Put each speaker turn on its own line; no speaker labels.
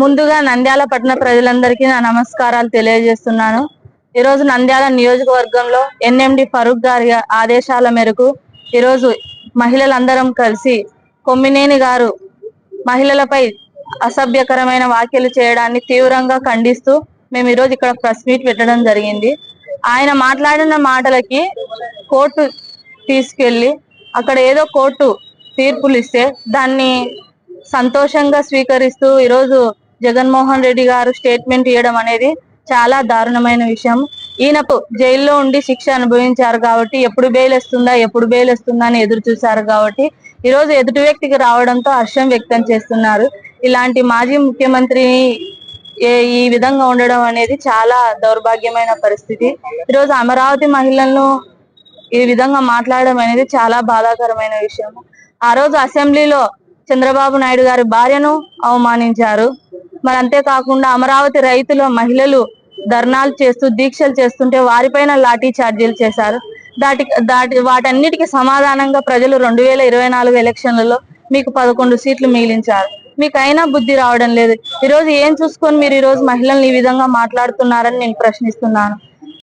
ముందుగా నంద్యాల పట్టణ ప్రజలందరికీ నా నమస్కారాలు తెలియజేస్తున్నాను. ఈరోజు నంద్యాల నియోజకవర్గంలో ఎన్ఎండి ఫరూక్ గారి ఆదేశాల మేరకు ఈరోజు మహిళలందరం కలిసి కొమ్మినేని గారు మహిళలపై అసభ్యకరమైన వ్యాఖ్యలు చేయడాన్ని తీవ్రంగా ఖండిస్తూ మేము ఈరోజు ఇక్కడ ప్రెస్ మీట్ పెట్టడం జరిగింది. ఆయన మాట్లాడిన మాటలకి కోర్టు తీసుకెళ్ళి అక్కడ ఏదో కోర్టు తీర్పులు ఇస్తే దాన్ని సంతోషంగా స్వీకరిస్తూ ఈరోజు జగన్మోహన్ రెడ్డి గారు స్టేట్మెంట్ ఇవ్వడం అనేది చాలా దారుణమైన విషయం. ఈయనకు జైల్లో ఉండి శిక్ష అనుభవించారు కాబట్టి ఎప్పుడు బెయిల్ వస్తుందా ఎప్పుడు బెయిల్ వస్తుందా అని ఎదురు చూశారు కాబట్టి ఈ రోజు ఎదుటి వ్యక్తికి రావడంతో హర్షం వ్యక్తం చేస్తున్నారు. ఇలాంటి మాజీ ముఖ్యమంత్రిని ఈ విధంగా ఉండడం అనేది చాలా దౌర్భాగ్యమైన పరిస్థితి. ఈరోజు అమరావతి మహిళలను ఈ విధంగా మాట్లాడడం అనేది చాలా బాధాకరమైన విషయం. ఆ రోజు అసెంబ్లీలో చంద్రబాబు నాయుడు గారి భార్యను అవమానించారు. మరి అంతేకాకుండా అమరావతి రైతుల మహిళలు ధర్నాలు చేస్తూ దీక్షలు చేస్తుంటే వారిపైన లాఠీ చార్జీలు చేశారు. దాటి దాటి వాటన్నిటికీ సమాధానంగా ప్రజలు రెండు వేల ఇరవై నాలుగు ఎలక్షన్లలో మీకు పదకొండు సీట్లు మిగిలించారు. మీకైనా బుద్ధి రావడం లేదు. ఈ రోజు ఏం చూసుకొని మీరు ఈ రోజు మహిళల్ని ఈ విధంగా మాట్లాడుతున్నారని నేను ప్రశ్నిస్తున్నాను.